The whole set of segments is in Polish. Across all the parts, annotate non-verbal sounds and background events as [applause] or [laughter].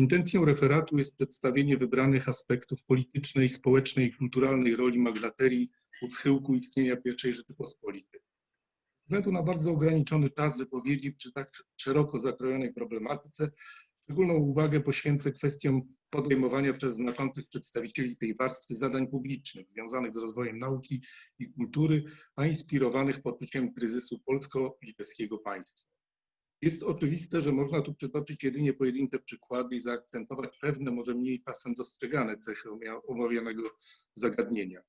Intencją referatu jest przedstawienie wybranych aspektów politycznej, społecznej i kulturalnej roli magnaterii u schyłku istnienia I Rzeczypospolitej. Ze względu na bardzo ograniczony czas wypowiedzi przy tak szeroko zakrojonej problematyce, szczególną uwagę poświęcę kwestiom podejmowania przez znaczących przedstawicieli tej warstwy zadań publicznych związanych z rozwojem nauki i kultury, a inspirowanych poczuciem kryzysu polsko-litewskiego państwa. Jest oczywiste, że można tu przytoczyć jedynie pojedyncze przykłady i zaakcentować pewne, może mniej czasem dostrzegane cechy omawianego zagadnienia.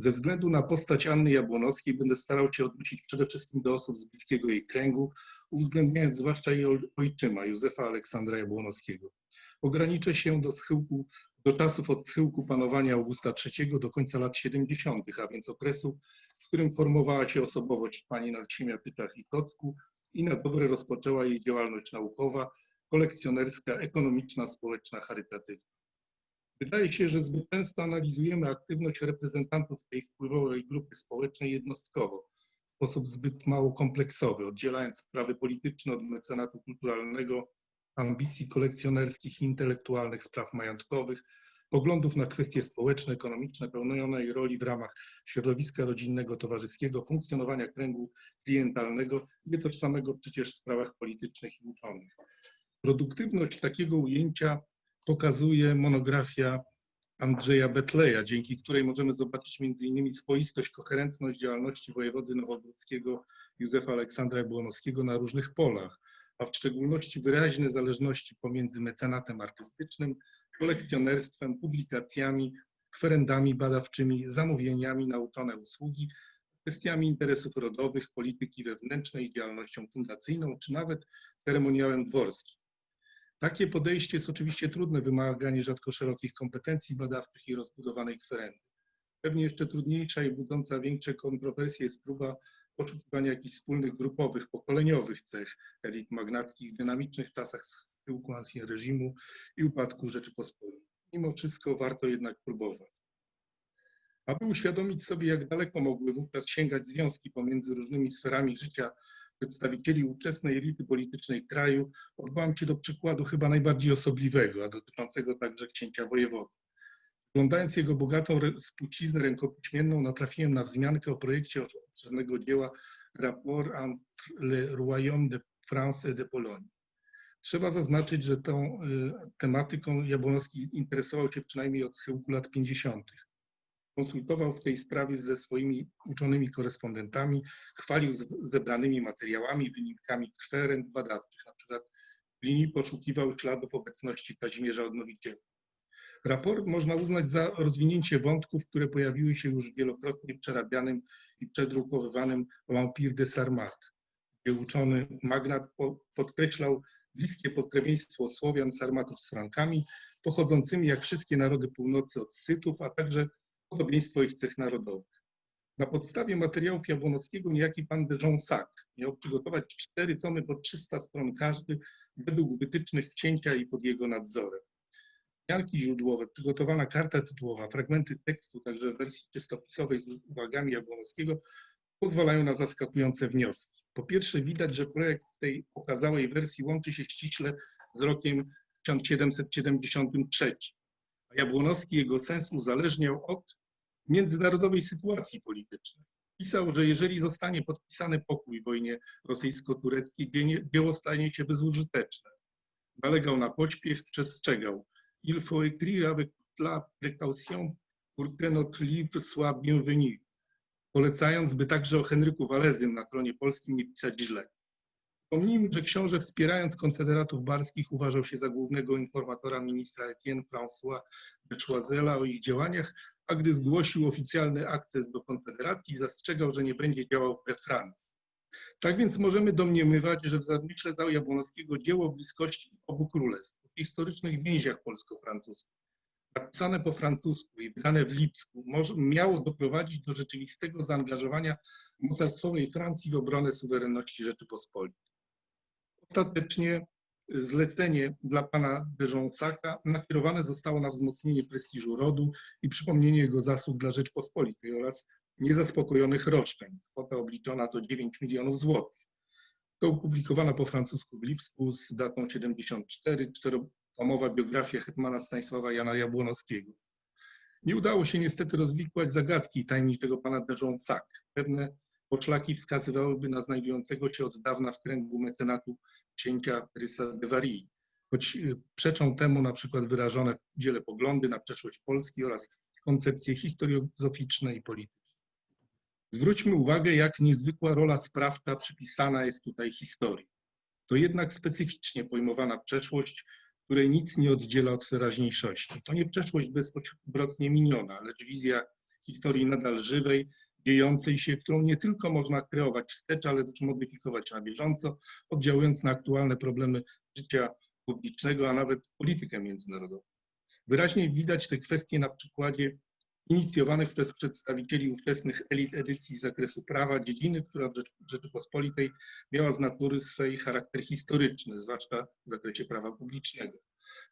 Ze względu na postać Anny Jabłonowskiej będę starał się odnosić przede wszystkim do osób z bliskiego jej kręgu, uwzględniając zwłaszcza jej ojczyma, Józefa Aleksandra Jabłonowskiego. Ograniczę się do, schyłku, do czasów od schyłku panowania Augusta III do końca lat 70., a więc okresu, w którym formowała się osobowość pani na Siemiatyczach i Kocku i na dobre rozpoczęła jej działalność naukowa, kolekcjonerska, ekonomiczna, społeczna, charytatywna. Wydaje się, że zbyt często analizujemy aktywność reprezentantów tej wpływowej grupy społecznej jednostkowo, w sposób zbyt mało kompleksowy, oddzielając sprawy polityczne od mecenatu kulturalnego, ambicji kolekcjonerskich i intelektualnych spraw majątkowych, poglądów na kwestie społeczne, ekonomiczne, pełnionej roli w ramach środowiska rodzinnego, towarzyskiego, funkcjonowania kręgu klientalnego, nie tożsamego przecież w sprawach politycznych i uczonych. Produktywność takiego ujęcia pokazuje monografia Andrzeja Betleja, dzięki której możemy zobaczyć m.in. swoistość, koherentność działalności wojewody nowogródzkiego Józefa Aleksandra Jabłonowskiego na różnych polach, a w szczególności wyraźne zależności pomiędzy mecenatem artystycznym, kolekcjonerstwem, publikacjami, kwerendami badawczymi, zamówieniami na uczone usługi, kwestiami interesów rodowych, polityki wewnętrznej, działalnością fundacyjną, czy nawet ceremoniałem dworskim. Takie podejście jest oczywiście trudne, wymaga nierzadko szerokich kompetencji badawczych i rozbudowanej kwerendy. Pewnie jeszcze trudniejsza i budząca większe kontrowersje jest próba poszukiwania jakichś wspólnych grupowych, pokoleniowych cech elit magnackich w dynamicznych czasach schyłku ancien reżimu i upadku Rzeczypospolitej. Mimo wszystko warto jednak próbować. Aby uświadomić sobie, jak daleko mogły wówczas sięgać związki pomiędzy różnymi sferami życia przedstawicieli ówczesnej elity politycznej kraju, odwołam się do przykładu chyba najbardziej osobliwego, a dotyczącego także księcia wojewody. Oglądając jego bogatą spuściznę rękopiśmienną, natrafiłem na wzmiankę o projekcie obszernego dzieła Rapport entre le Royaume de France et de Pologne. Trzeba zaznaczyć, że tą y, tematyką Jabłonowski interesował się przynajmniej od schyłku lat 50. Konsultował w tej sprawie ze swoimi uczonymi korespondentami, chwalił zebranymi materiałami, wynikami kwerent badawczych. Na przykład w linii poszukiwał śladów obecności Kazimierza Odnowiciela. Raport można uznać za rozwinięcie wątków, które pojawiły się już wielokrotnie w przerabianym i przedrukowywanym L'Empire de Sarmat, gdzie uczony magnat podkreślał bliskie pokrewieństwo Słowian Sarmatów z Frankami, pochodzącymi jak wszystkie narody północy od Sytów, a także podobieństwo ich cech narodowych. Na podstawie materiałów Jabłonowskiego niejaki pan de Jonsac miał przygotować cztery tomy po 300 stron każdy według wytycznych księcia i pod jego nadzorem. Wzmianki źródłowe, przygotowana karta tytułowa, fragmenty tekstu, także wersji czystopisowej z uwagami Jabłonowskiego, pozwalają na zaskakujące wnioski. Po pierwsze widać, że projekt w tej okazałej wersji łączy się ściśle z rokiem 1773. A Jabłonowski jego sens uzależniał od międzynarodowej sytuacji politycznej. Pisał, że jeżeli zostanie podpisany pokój w wojnie rosyjsko-tureckiej, dzieło stanie się bezużyteczne. Nalegał na pośpiech, przestrzegał. Il faut écrire avec la précaution pour que notre livre soit bienvenu. Polecając, by także o Henryku Walezym na tronie polskim nie pisać źle. Pomnijmy, że książę wspierając konfederatów barskich uważał się za głównego informatora ministra Etienne François de Choisela o ich działaniach, a gdy zgłosił oficjalny akces do konfederacji, zastrzegał, że nie będzie działał we Francji. Tak więc możemy domniemywać, że w zamyśle za Jabłonowskiego dzieło bliskości obu królestw, o historycznych więziach polsko-francuskich, napisane po francusku i wydane w Lipsku, miało doprowadzić do rzeczywistego zaangażowania mocarstwowej Francji w obronę suwerenności Rzeczypospolitej. Ostatecznie zlecenie dla pana de Jonsaka nakierowane zostało na wzmocnienie prestiżu rodu i przypomnienie jego zasług dla Rzeczpospolitej oraz niezaspokojonych roszczeń. Kwota obliczona to 9 milionów złotych. To opublikowana po francusku w Lipsku z datą 74, tomowa biografia hetmana Stanisława Jana Jabłonowskiego. Nie udało się niestety rozwikłać zagadki tajemniczego pana de Jonsac. Pewne poszlaki wskazywałyby na znajdującego się od dawna w kręgu mecenatu księcia Rysa de Varii, choć y, przeczą temu na przykład wyrażone w dziele poglądy na przeszłość Polski oraz koncepcje historiozoficzne i polityczne. Zwróćmy uwagę, jak niezwykła rola sprawcza przypisana jest tutaj historii. To jednak specyficznie pojmowana przeszłość, której nic nie oddziela od teraźniejszości. To nie przeszłość bezpowrotnie miniona, lecz wizja historii nadal żywej, dziejącej się, którą nie tylko można kreować wstecz, ale też modyfikować na bieżąco, oddziałując na aktualne problemy życia publicznego, a nawet politykę międzynarodową. Wyraźnie widać te kwestie na przykładzie inicjowanych przez przedstawicieli ówczesnych elit edycji z zakresu prawa, dziedziny, która w Rzeczypospolitej miała z natury swej charakter historyczny, zwłaszcza w zakresie prawa publicznego.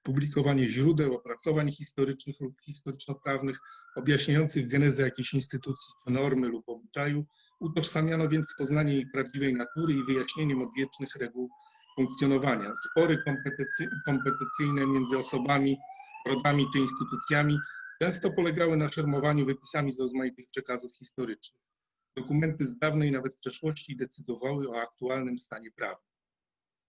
Publikowanie źródeł, opracowań historycznych lub historyczno-prawnych objaśniających genezę jakiejś instytucji, normy lub obyczaju, utożsamiano więc poznanie jej prawdziwej natury i wyjaśnieniem odwiecznych reguł funkcjonowania. Spory kompetencyjne między osobami, rodami czy instytucjami często polegały na szermowaniu wypisami z rozmaitych przekazów historycznych. Dokumenty z dawnej nawet przeszłości decydowały o aktualnym stanie prawnym.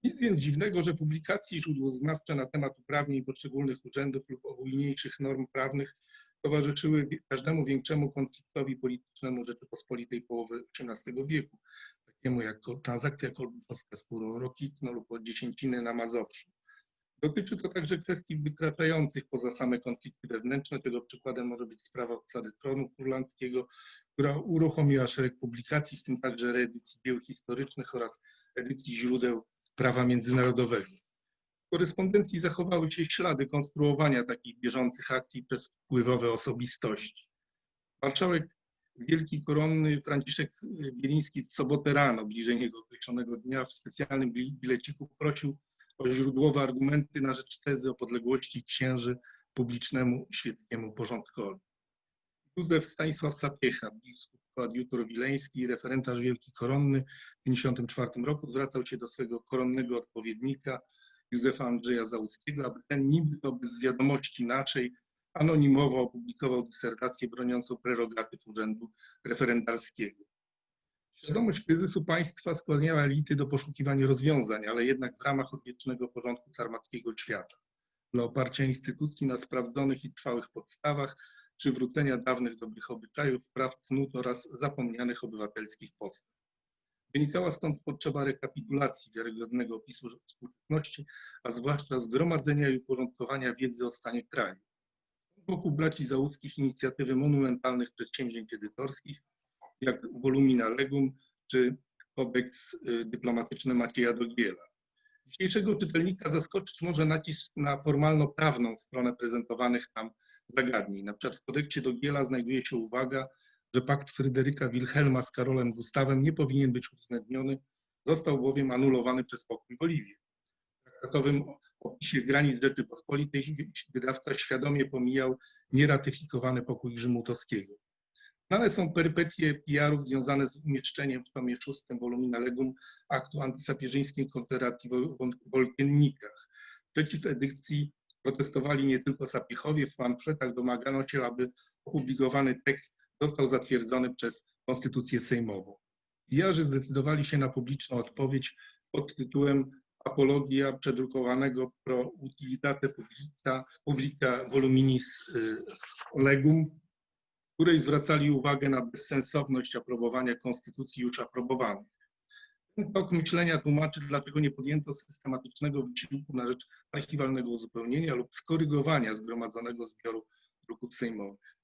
Nic więc dziwnego, że publikacje źródłoznawcze na temat uprawnień poszczególnych urzędów lub ogólniejszych norm prawnych towarzyszyły każdemu większemu konfliktowi politycznemu Rzeczypospolitej połowy XVIII wieku, takiemu jak transakcja kolbuszowska z Rokitno lub od dziesięciny na Mazowszu. Dotyczy to także kwestii wykraczających poza same konflikty wewnętrzne. Tego przykładem może być sprawa obsady tronu kurlandzkiego, która uruchomiła szereg publikacji, w tym także reedycji dzieł historycznych oraz edycji źródeł prawa międzynarodowego. W korespondencji zachowały się ślady konstruowania takich bieżących akcji przez wpływowe osobistości. Marszałek Wielki Koronny Franciszek Bieliński w sobotę rano, bliżej niego określonego dnia, w specjalnym bileciku prosił o źródłowe argumenty na rzecz tezy o podległości księży publicznemu świeckiemu porządkowi. Józef Stanisław Sapiecha, biskup koadjutor wileński referentarz Wielki Koronny w 1954 roku zwracał się do swojego koronnego odpowiednika Józefa Andrzeja Załuskiego, aby ten niby to bez wiadomości naszej anonimowo opublikował dysertację broniącą prerogatyw urzędu referendarskiego. Świadomość kryzysu państwa skłaniała elity do poszukiwania rozwiązań, ale jednak w ramach odwiecznego porządku carmackiego świata. Dla oparcia instytucji na sprawdzonych i trwałych podstawach, przywrócenia dawnych dobrych obyczajów, praw cnót oraz zapomnianych obywatelskich postaw. Wynikała stąd potrzeba rekapitulacji wiarygodnego opisu współczesności, a zwłaszcza zgromadzenia i uporządkowania wiedzy o stanie kraju. Wokół braci załuckich inicjatywy monumentalnych przedsięwzięć edytorskich, jak Volumina Legum czy kodeks y, dyplomatyczny Macieja Dogiela. Dzisiejszego czytelnika zaskoczyć może nacisk na formalno-prawną stronę prezentowanych tam zagadnień. Na przykład w kodeksie Dogiela znajduje się uwaga, że pakt Fryderyka Wilhelma z Karolem Gustawem nie powinien być uwzględniony, został bowiem anulowany przez pokój w Oliwie. W traktatowym opisie granic Rzeczypospolitej wydawca świadomie pomijał nieratyfikowany pokój Rzymutowskiego. Znane są perypetie PR-ów związane z umieszczeniem w tomie szóstym Volumina Legum aktu antysapieżyńskiej Konfederacji w Wolkiennikach. Przeciw edykcji protestowali nie tylko sapiechowie, w pamfletach domagano się, aby opublikowany tekst został zatwierdzony przez Konstytucję Sejmową. PR-ze zdecydowali się na publiczną odpowiedź pod tytułem Apologia przedrukowanego pro utilitate publica, publica voluminis y, legum, której zwracali uwagę na bezsensowność aprobowania konstytucji już aprobowanej. Ten tok myślenia tłumaczy, dlaczego nie podjęto systematycznego wysiłku na rzecz archiwalnego uzupełnienia lub skorygowania zgromadzonego zbioru druków sejmowych.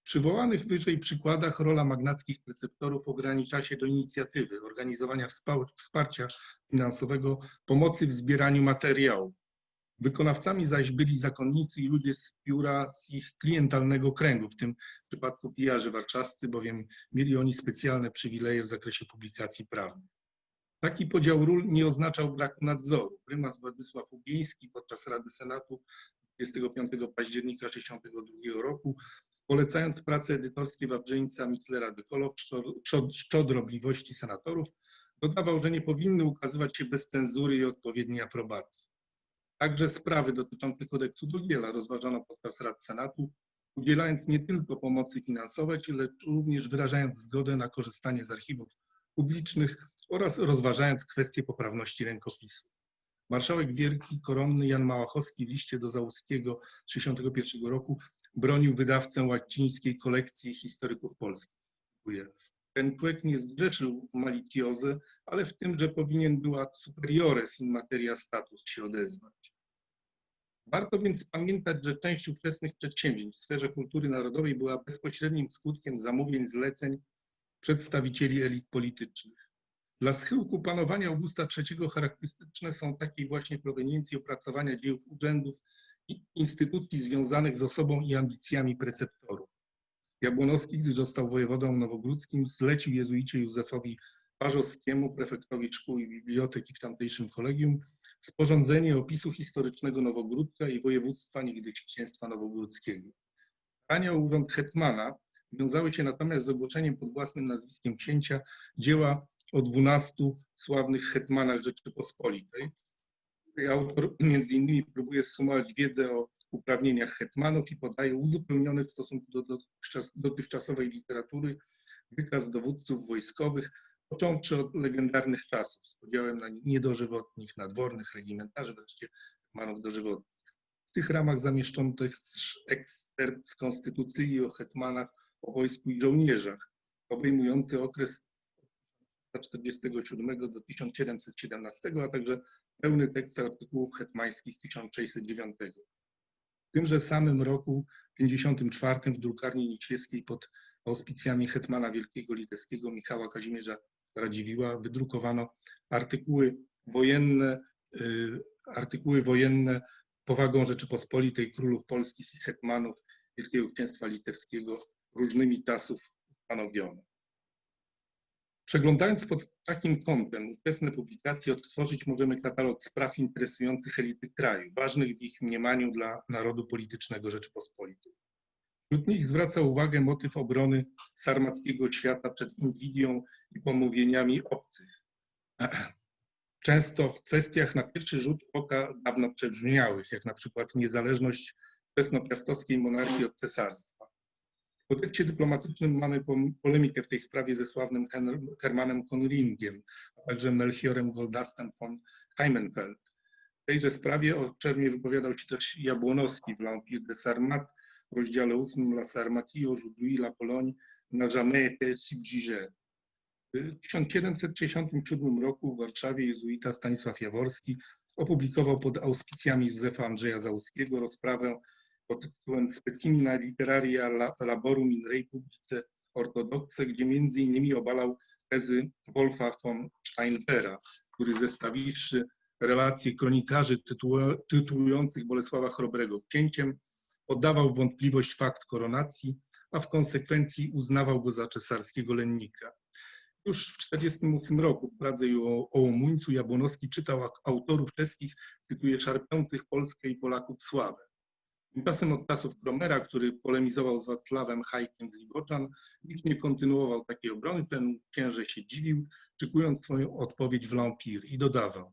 W przywołanych wyżej przykładach rola magnackich preceptorów ogranicza się do inicjatywy, organizowania wsparcia finansowego, pomocy w zbieraniu materiałów, Wykonawcami zaś byli zakonnicy i ludzie z pióra z ich klientalnego kręgu, w tym przypadku pijarzy warczascy, bowiem mieli oni specjalne przywileje w zakresie publikacji prawnych. Taki podział ról nie oznaczał braku nadzoru. Prymas Władysław Ubieński podczas Rady Senatu 25 października 1962 roku, polecając prace edytorskie Wawrzyńca, Mitlera de Kolow, szczodrobliwości senatorów, dodawał, że nie powinny ukazywać się bez cenzury i odpowiedniej aprobacji. Także sprawy dotyczące kodeksu Dogiela rozważano podczas rad Senatu, udzielając nie tylko pomocy finansowej, lecz również wyrażając zgodę na korzystanie z archiwów publicznych oraz rozważając kwestie poprawności rękopisu. Marszałek Wielki Koronny Jan Małachowski w liście do Załuskiego z 1961 roku bronił wydawcę łacińskiej kolekcji historyków polskich. Dziękuję. Ten człowiek nie zgrzeszył malitiozę, ale w tym, że powinien była superiores in materia status się odezwać. Warto więc pamiętać, że część ówczesnych przedsięwzięć w sferze kultury narodowej była bezpośrednim skutkiem zamówień, zleceń przedstawicieli elit politycznych. Dla schyłku panowania Augusta III charakterystyczne są takiej właśnie proweniencji opracowania dziejów urzędów i instytucji związanych z osobą i ambicjami preceptorów. Jabłonowski, gdy został wojewodą nowogródzkim, zlecił jezuicie Józefowi Parzowskiemu, prefektowi szkół i biblioteki w tamtejszym kolegium, sporządzenie opisu historycznego Nowogródka i województwa niegdyś księstwa nowogródzkiego. Starania o urząd hetmana wiązały się natomiast z ogłoszeniem pod własnym nazwiskiem księcia dzieła o dwunastu sławnych hetmanach Rzeczypospolitej. Autor między innymi próbuje zsumować wiedzę o uprawnieniach hetmanów i podaje uzupełniony w stosunku do dotychczas, dotychczasowej literatury wykaz dowódców wojskowych, począwszy od legendarnych czasów z podziałem na niedożywotnich, nadwornych, regimentarzy, wreszcie hetmanów dożywotnych. W tych ramach zamieszczono też ekspert z konstytucji o hetmanach, o wojsku i żołnierzach, obejmujący okres 1947 do 1717, a także pełny tekst artykułów hetmańskich 1609. Tymże samym roku 54 w drukarni Niczieskiej pod auspicjami hetmana wielkiego litewskiego Michała Kazimierza Radziwiła wydrukowano artykuły wojenne, y, artykuły wojenne powagą Rzeczypospolitej, królów polskich i hetmanów Wielkiego Księstwa Litewskiego różnymi czasów ustanowione. Przeglądając pod takim kątem ówczesne publikacje, odtworzyć możemy katalog spraw interesujących elity kraju, ważnych w ich mniemaniu dla narodu politycznego Rzeczypospolitej. Wśród nich zwraca uwagę motyw obrony sarmackiego świata przed inwidią i pomówieniami obcych. [clears throat] Często w kwestiach na pierwszy rzut oka dawno przebrzmiałych, jak na przykład niezależność wczesnopiastowskiej monarchii od cesarstwa. W kodeksie dyplomatycznym mamy polemikę w tej sprawie ze sławnym Hermanem Konringiem, a także Melchiorem Goldastem von Heimenfeld. W tejże sprawie obszernie wypowiadał się też Jabłonowski w L'Empire de Sarmat w rozdziale 8 La Sarmatie aujourd'hui la Pologne n'a jamais été subjugée. W 1767 roku w Warszawie jezuita Stanisław Jaworski opublikował pod auspicjami Józefa Andrzeja Załuskiego rozprawę pod tytułem Specimina Literaria Laborum in Republice Ortodoxe, gdzie między innymi obalał tezy Wolfa von Steinbera, który zestawiwszy relacje kronikarzy tytułujących Bolesława Chrobrego księciem, oddawał wątpliwość fakt koronacji, a w konsekwencji uznawał go za cesarskiego lennika. Już w 1948 roku w Pradze i Ołomuńcu Jabłonowski czytał autorów czeskich, cytuję, szarpiących Polskę i Polaków sławę. Tymczasem od czasów Kromera, który polemizował z Wacławem Hajkiem z Liboczan, nikt nie kontynuował takiej obrony, ten księże się dziwił, czykując swoją odpowiedź w L'Empire i dodawał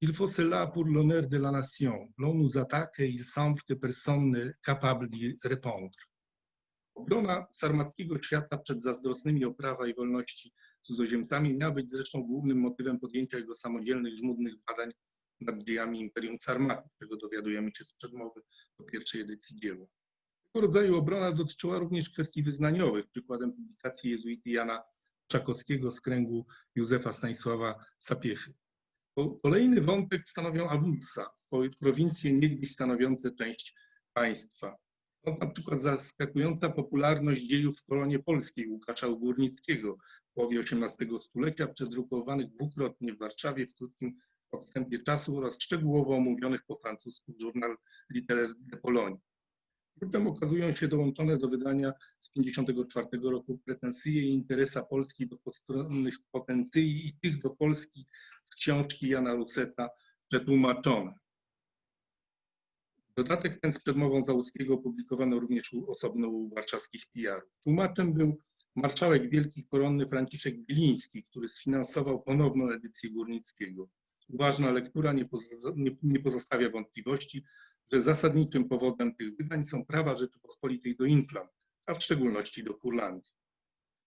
Il faut cela pour l'honneur de la nation. L'on nous attaque et il semble que personne capable d'y répondre. Obrona sarmackiego świata przed zazdrosnymi o prawa i wolności cudzoziemcami miała być zresztą głównym motywem podjęcia jego samodzielnych, żmudnych badań nad dziejami Imperium Sarmatów. Tego dowiadujemy się z przedmowy do pierwszej edycji dzieła. Tego rodzaju obrona dotyczyła również kwestii wyznaniowych. Przykładem publikacji jezuity Jana Czakowskiego z kręgu Józefa Stanisława Sapiechy. Kolejny wątek stanowią awulsa, prowincje niegdyś stanowiące część państwa. Stąd na przykład zaskakująca popularność dziejów w kolonie polskiej Łukasza Górnickiego w połowie XVIII stulecia, przedrukowanych dwukrotnie w Warszawie w krótkim odstępie czasu oraz szczegółowo omówionych po francusku w żurnal Literaire de Pologne. Wkrótce okazują się dołączone do wydania z 1954 roku pretensje i interesa Polski do postronnych potencji i tych do Polski z książki Jana Ruseta przetłumaczone. Dodatek ten z przedmową Załuckiego opublikowano również osobno u warszawskich PR-ów. Tłumaczem był marszałek wielki koronny Franciszek Biliński, który sfinansował ponowną edycję Górnickiego. Uważna lektura nie, pozo- nie- nie pozostawia wątpliwości, że zasadniczym powodem tych wydań są prawa Rzeczypospolitej do inflam, a w szczególności do Kurlandii.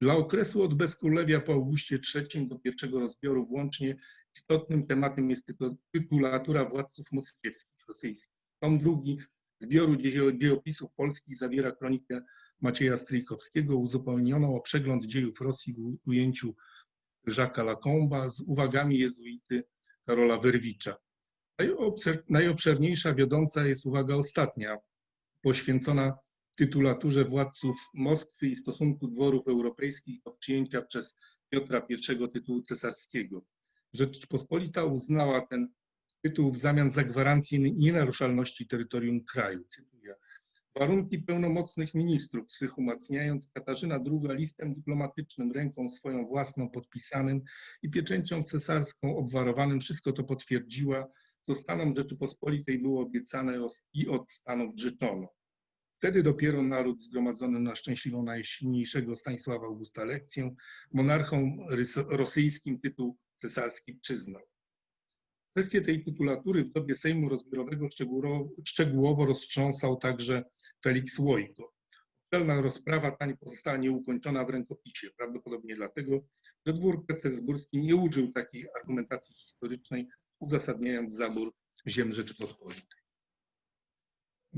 Dla okresu od bezkrólewia po Augustie III do pierwszego rozbioru włącznie istotnym tematem jest tytu- tytulatura władców moskiewskich rosyjskich. Tom drugi zbioru dziejo- dziejopisów polskich zawiera kronikę Macieja Stryjkowskiego uzupełnioną o przegląd dziejów Rosji w ujęciu Jacques'a Lacomba z uwagami jezuity Karola. Najobser- Najobszerniejsza wiodąca jest uwaga ostatnia, poświęcona tytulaturze władców Moskwy i stosunku dworów europejskich do przyjęcia przez Piotra I tytułu cesarskiego. Rzeczpospolita uznała ten tytuł w zamian za gwarancję nienaruszalności terytorium kraju. Cytuję. Warunki pełnomocnych ministrów swych umacniając, Katarzyna II listem dyplomatycznym, ręką swoją własną podpisanym i pieczęcią cesarską obwarowanym wszystko to potwierdziła, co stanom Rzeczypospolitej było obiecane i od stanów życzono. Wtedy dopiero naród zgromadzony na szczęśliwą najsilniejszego Stanisława Augusta lekcję monarchom rosyjskim tytuł cesarski przyznał. Kwestię tej tytulatury w dobie Sejmu Rozbiorowego szczegółowo, szczegółowo roztrząsał także Felix Łojko. Celna rozprawa ta nie pozostała nieukończona w rękopisie, prawdopodobnie dlatego, że dwór petersburski nie użył takiej argumentacji historycznej, uzasadniając zabór ziem Rzeczypospolitej.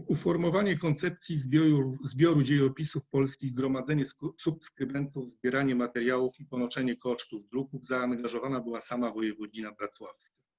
Uformowanie koncepcji zbioru, zbioru dziejopisów polskich, gromadzenie subskrybentów, zbieranie materiałów i ponoszenie kosztów druków zaangażowana była sama wojewodzina wrocławska.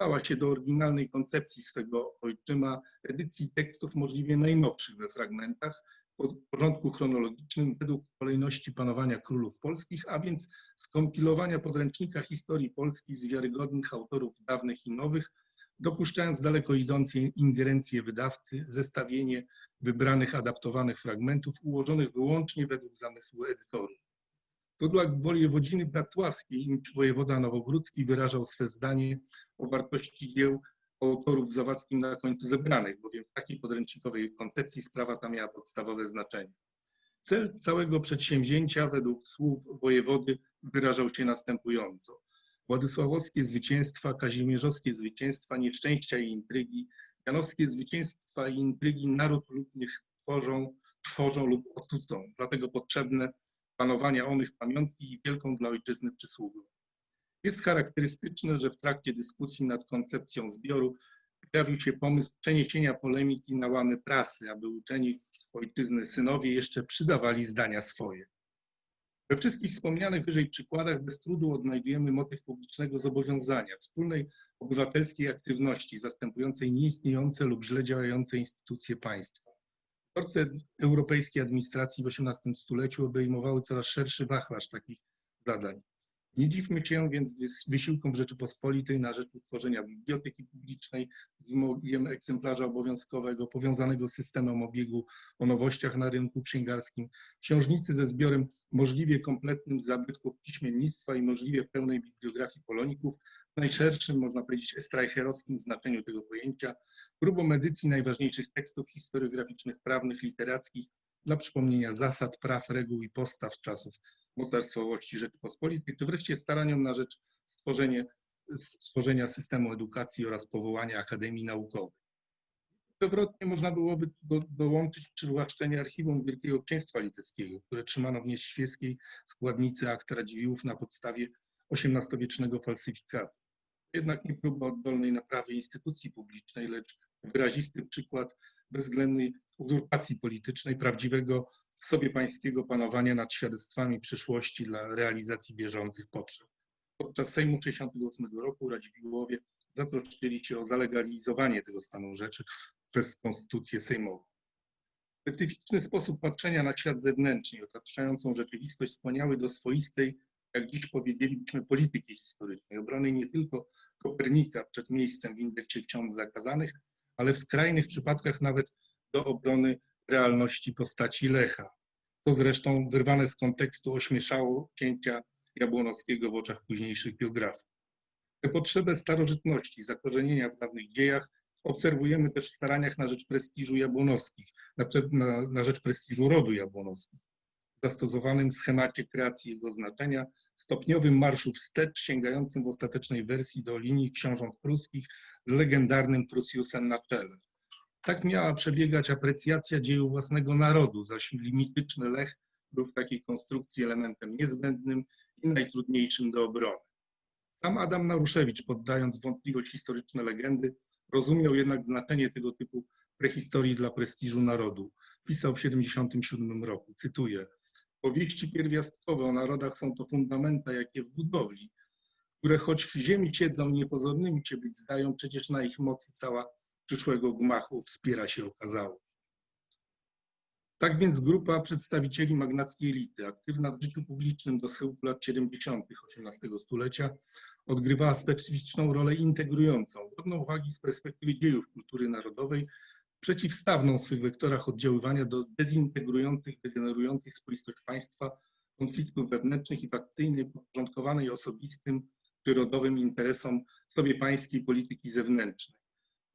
Przydała się do oryginalnej koncepcji swego ojczyma edycji tekstów możliwie najnowszych we fragmentach, w porządku chronologicznym według kolejności panowania królów polskich, a więc skompilowania podręcznika historii Polski z wiarygodnych autorów dawnych i nowych, dopuszczając daleko idące ingerencje wydawcy, zestawienie wybranych, adaptowanych fragmentów ułożonych wyłącznie według zamysłu edytorów. Dla wojewodziny wrocławskiej wojewoda nowogródzki wyrażał swe zdanie o wartości dzieł autorów zawadzkim na końcu zebranych, bowiem w takiej podręcznikowej koncepcji sprawa ta miała podstawowe znaczenie. Cel całego przedsięwzięcia według słów wojewody wyrażał się następująco. Władysławowskie zwycięstwa, kazimierzowskie zwycięstwa, nieszczęścia i intrygi, janowskie zwycięstwa i intrygi naród lub niech tworzą, trwożą lub otucą. Dlatego potrzebne panowania onych pamiątki i wielką dla ojczyzny przysługą. Jest charakterystyczne, że w trakcie dyskusji nad koncepcją zbioru pojawił się pomysł przeniesienia polemiki na łamy prasy, aby uczeni ojczyzny synowie jeszcze przydawali zdania swoje. We wszystkich wspomnianych wyżej przykładach bez trudu odnajdujemy motyw publicznego zobowiązania, wspólnej obywatelskiej aktywności zastępującej nieistniejące lub źle działające instytucje państwa. Wzorce europejskiej administracji w XVIII stuleciu obejmowały coraz szerszy wachlarz takich zadań. Nie dziwmy się więc wys- wysiłkom Rzeczypospolitej na rzecz utworzenia biblioteki publicznej z wymogiem egzemplarza obowiązkowego powiązanego z systemem obiegu o nowościach na rynku księgarskim, książnicy ze zbiorem możliwie kompletnym zabytków piśmiennictwa i możliwie pełnej bibliografii poloników, najszerszym, można powiedzieć, estrajcherowskim znaczeniu tego pojęcia, próbą edycji najważniejszych tekstów historiograficznych, prawnych, literackich dla przypomnienia zasad, praw, reguł i postaw czasów mocarstwowości Rzeczypospolitej, czy wreszcie staraniom na rzecz stworzenia, stworzenia systemu edukacji oraz powołania Akademii Naukowej. Przewrotnie można byłoby do, dołączyć przywłaszczenie archiwum Wielkiego Księstwa Litewskiego, które trzymano w nieświeskiej składnicy akt Radziwiłłów na podstawie XVIII-wiecznego falsyfikatu. Jednak nie próba oddolnej naprawy instytucji publicznej, lecz wyrazisty przykład bezwzględnej uzurpacji politycznej, prawdziwego sobie pańskiego panowania nad świadectwami przyszłości dla realizacji bieżących potrzeb. Podczas Sejmu 1968 roku Radziwiłłowie zatroszczyli się o zalegalizowanie tego stanu rzeczy przez konstytucję sejmową. Specyficzny sposób patrzenia na świat zewnętrzny otaczającą rzeczywistość skłaniały do swoistej, jak dziś powiedzielibyśmy, polityki historycznej, obrony nie tylko Kopernika przed miejscem w indeksie ksiąg zakazanych, ale w skrajnych przypadkach nawet do obrony realności postaci Lecha, co zresztą wyrwane z kontekstu ośmieszało księcia Jabłonowskiego w oczach późniejszych biografów. Tę potrzebę starożytności, zakorzenienia w dawnych dziejach obserwujemy też w staraniach na rzecz prestiżu Jabłonowskich, na, na, na rzecz prestiżu rodu Jabłonowskich. Zastosowanym schemacie kreacji jego znaczenia stopniowym marszu wstecz, sięgającym w ostatecznej wersji do linii książąt pruskich z legendarnym Prusiusem na czele. Tak miała przebiegać aprecjacja dzieł własnego narodu, zaś limityczny Lech był w takiej konstrukcji elementem niezbędnym i najtrudniejszym do obrony. Sam Adam Naruszewicz, poddając wątpliwość historyczne legendy, rozumiał jednak znaczenie tego typu prehistorii dla prestiżu narodu. Pisał w 1977 roku, cytuję, Powieści pierwiastkowe o narodach są to fundamenta, jakie w budowli, które choć w ziemi siedzą niepozornymi cię być zdają, przecież na ich mocy cała przyszłego gmachu wspiera się okazało. Tak więc grupa przedstawicieli magnackiej elity, aktywna w życiu publicznym do schyłku lat 70. XVIII stulecia, odgrywała specyficzną rolę integrującą, godną uwagi z perspektywy dziejów kultury narodowej, przeciwstawną w swych wektorach oddziaływania do dezintegrujących, degenerujących spoistość państwa, konfliktów wewnętrznych i fakcyjnej, podporządkowanej osobistym, przyrodowym interesom sobie pańskiej polityki zewnętrznej.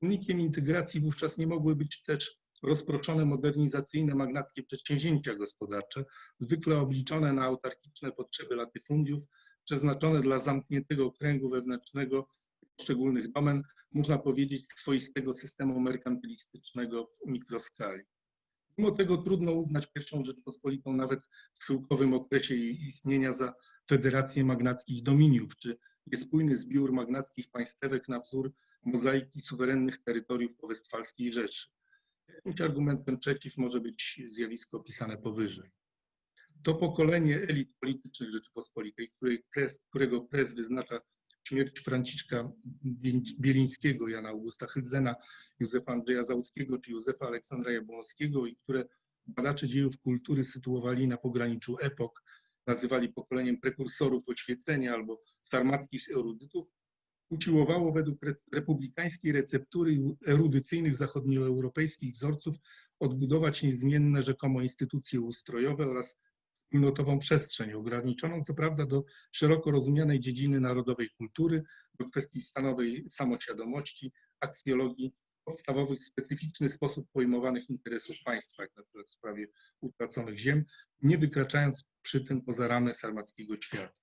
Unikiem integracji wówczas nie mogły być też rozproszone modernizacyjne magnackie przedsięwzięcia gospodarcze, zwykle obliczone na autarkiczne potrzeby latyfundiów, przeznaczone dla zamkniętego kręgu wewnętrznego poszczególnych domen, można powiedzieć, swoistego systemu merkantylistycznego w mikroskali. Mimo tego trudno uznać pierwszą Rzeczpospolitą nawet w schyłkowym okresie jej istnienia za federację magnackich dominiów, czy niespójny zbiór magnackich państewek na wzór mozaiki suwerennych terytoriów po Westfalskiej Rzeszy. Jakimś argumentem przeciw może być zjawisko opisane powyżej. To pokolenie elit politycznych Rzeczypospolitej, którego kres wyznacza śmierć Franciszka Bielińskiego, Jana Augusta Hydzena, Józefa Andrzeja Załuckiego czy Józefa Aleksandra Jabłonowskiego i które badacze dziejów kultury sytuowali na pograniczu epok, nazywali pokoleniem prekursorów oświecenia albo sarmackich erudytów, usiłowało według republikańskiej receptury erudycyjnych zachodnioeuropejskich wzorców odbudować niezmienne rzekomo instytucje ustrojowe oraz wspólnotową przestrzeń, ograniczoną co prawda do szeroko rozumianej dziedziny narodowej kultury, do kwestii stanowej samoświadomości, aksjologii, podstawowych, specyficzny sposób pojmowanych interesów państwa, jak na przykład w sprawie utraconych ziem, nie wykraczając przy tym poza ramy sarmackiego świata.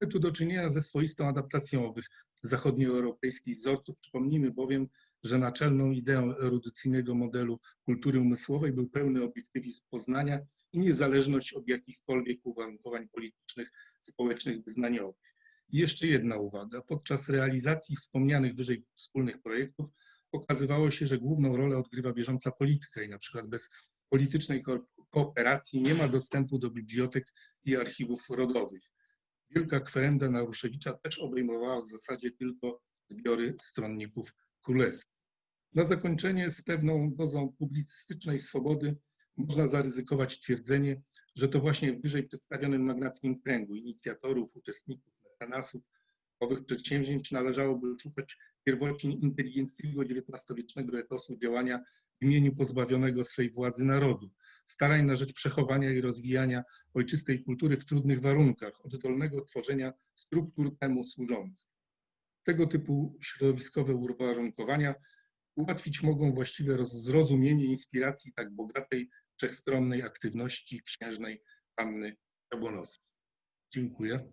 Mamy tu do czynienia ze swoistą adaptacją owych zachodnioeuropejskich wzorców. Przypomnijmy bowiem, że naczelną ideą erudycyjnego modelu kultury umysłowej był pełny obiektywizm poznania i niezależność od jakichkolwiek uwarunkowań politycznych, społecznych, wyznaniowych. I jeszcze jedna uwaga. Podczas realizacji wspomnianych wyżej wspólnych projektów okazywało się, że główną rolę odgrywa bieżąca polityka i na przykład bez politycznej ko kooperacji nie ma dostępu do bibliotek i archiwów rodowych. Wielka kwerenda Naruszewicza też obejmowała w zasadzie tylko zbiory stronników Na zakończenie z pewną dozą publicystycznej swobody można zaryzykować twierdzenie, że to właśnie w wyżej przedstawionym magnackim kręgu inicjatorów, uczestników, mecenasów owych przedsięwzięć należałoby szukać pierwocin inteligenckiego XIX-wiecznego etosu działania w imieniu pozbawionego swej władzy narodu, starań na rzecz przechowania i rozwijania ojczystej kultury w trudnych warunkach, oddolnego tworzenia struktur temu służących. Tego typu środowiskowe uwarunkowania ułatwić mogą właściwe zrozumienie inspiracji tak bogatej wszechstronnej aktywności księżnej Anny Jabłonowskiej. Dziękuję.